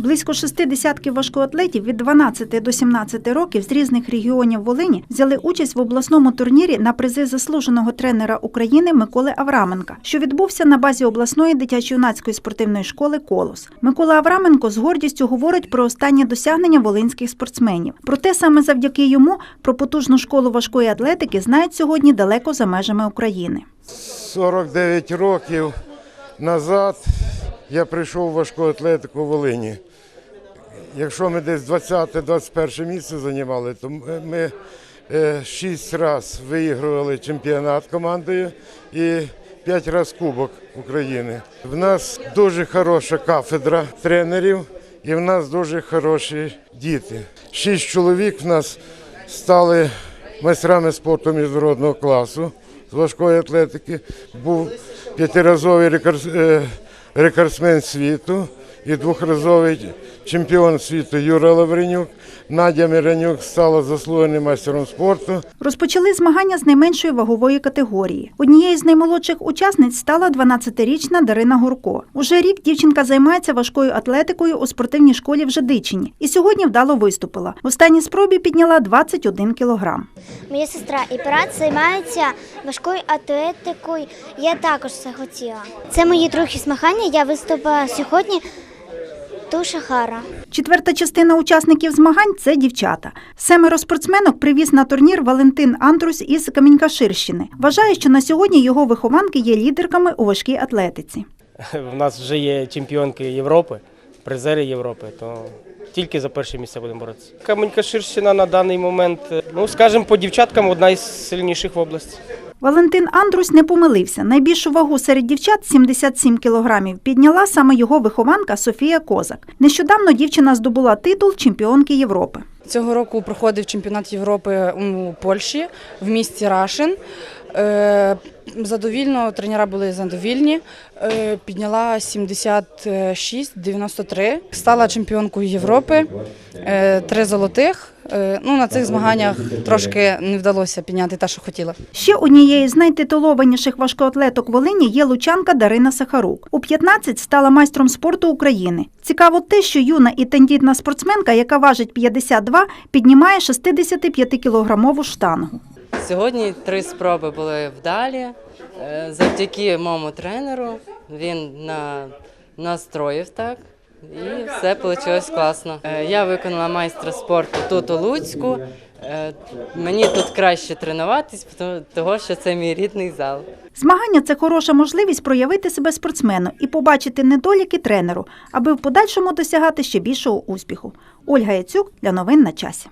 Близько шести десятків важкоатлетів від 12 до 17 років з різних регіонів Волині взяли участь в обласному турнірі на призи заслуженого тренера України Миколи Авраменка, що відбувся на базі обласної дитячо-юнацької спортивної школи Колос. Микола Авраменко з гордістю говорить про останні досягнення волинських спортсменів. Проте саме завдяки йому про потужну школу важкої атлетики знають сьогодні далеко за межами України. 49 років назад я прийшов у важку атлетику в Волині. Якщо ми десь 20-21 місце займали, то ми- ми е, шість разів виігрували чемпіонат командою і п'ять разів Кубок України. В нас дуже хороша кафедра тренерів і в нас дуже хороші діти. Шість чоловік в нас стали майстрами спорту міжнародного класу з важкої атлетики. Був п'ятиразовий рекорд- е, рекордсмен світу і двохразовий чемпіон світу Юра Лавренюк. Надя Миранюк стала заслуженим майстером спорту. Розпочали змагання з найменшої вагової категорії. Однією з наймолодших учасниць стала 12-річна Дарина Гурко. Уже рік дівчинка займається важкою атлетикою у спортивній школі в Жадичині і сьогодні вдало виступила. В останній спробі підняла 21 кілограм. Моя сестра і брат займаються важкою атлетикою. Я також це хотіла. Це мої другі змагання. Я виступила сьогодні дуже гарно. Четверта частина учасників змагань це дівчата. Семеро спортсменок привіз на турнір Валентин Андрус із Камінькаширщини. Вважає, що на сьогодні його вихованки є лідерками у важкій атлетиці. В нас вже є чемпіонки Європи, призери Європи, то тільки за перше місце будемо боротися. Каменька Ширщина на даний момент, ну скажімо, по дівчаткам одна із сильніших в області. Валентин Андрусь не помилився. Найбільшу вагу серед дівчат 77 кілограмів підняла саме його вихованка Софія Козак. Нещодавно дівчина здобула титул чемпіонки Європи. Цього року проходив чемпіонат Європи у Польщі в місті Рашин. Е, Задовільно, тренера були задовільні. Е, Підняла 76-93. Стала чемпіонкою Європи, е, три золотих. Ну, на цих змаганнях трошки не вдалося підняти те, що хотіла. Ще однією з найтитулованіших важкоатлеток Волині є лучанка Дарина Сахарук. У 15 стала майстром спорту України. Цікаво те, що юна і тендітна спортсменка, яка важить 52, піднімає 65-кілограмову штангу. Сьогодні три спроби були вдалі. Е, Завдяки моєму тренеру він на, настроїв так. І все вийшло класно. Е, Я виконала майстра спорту тут у Луцьку. Е, Мені тут краще тренуватись, тому- що це мій рідний зал. Змагання це хороша можливість проявити себе спортсмену і побачити недоліки тренеру, аби в подальшому досягати ще більшого успіху. Ольга Яцюк для новин на часі.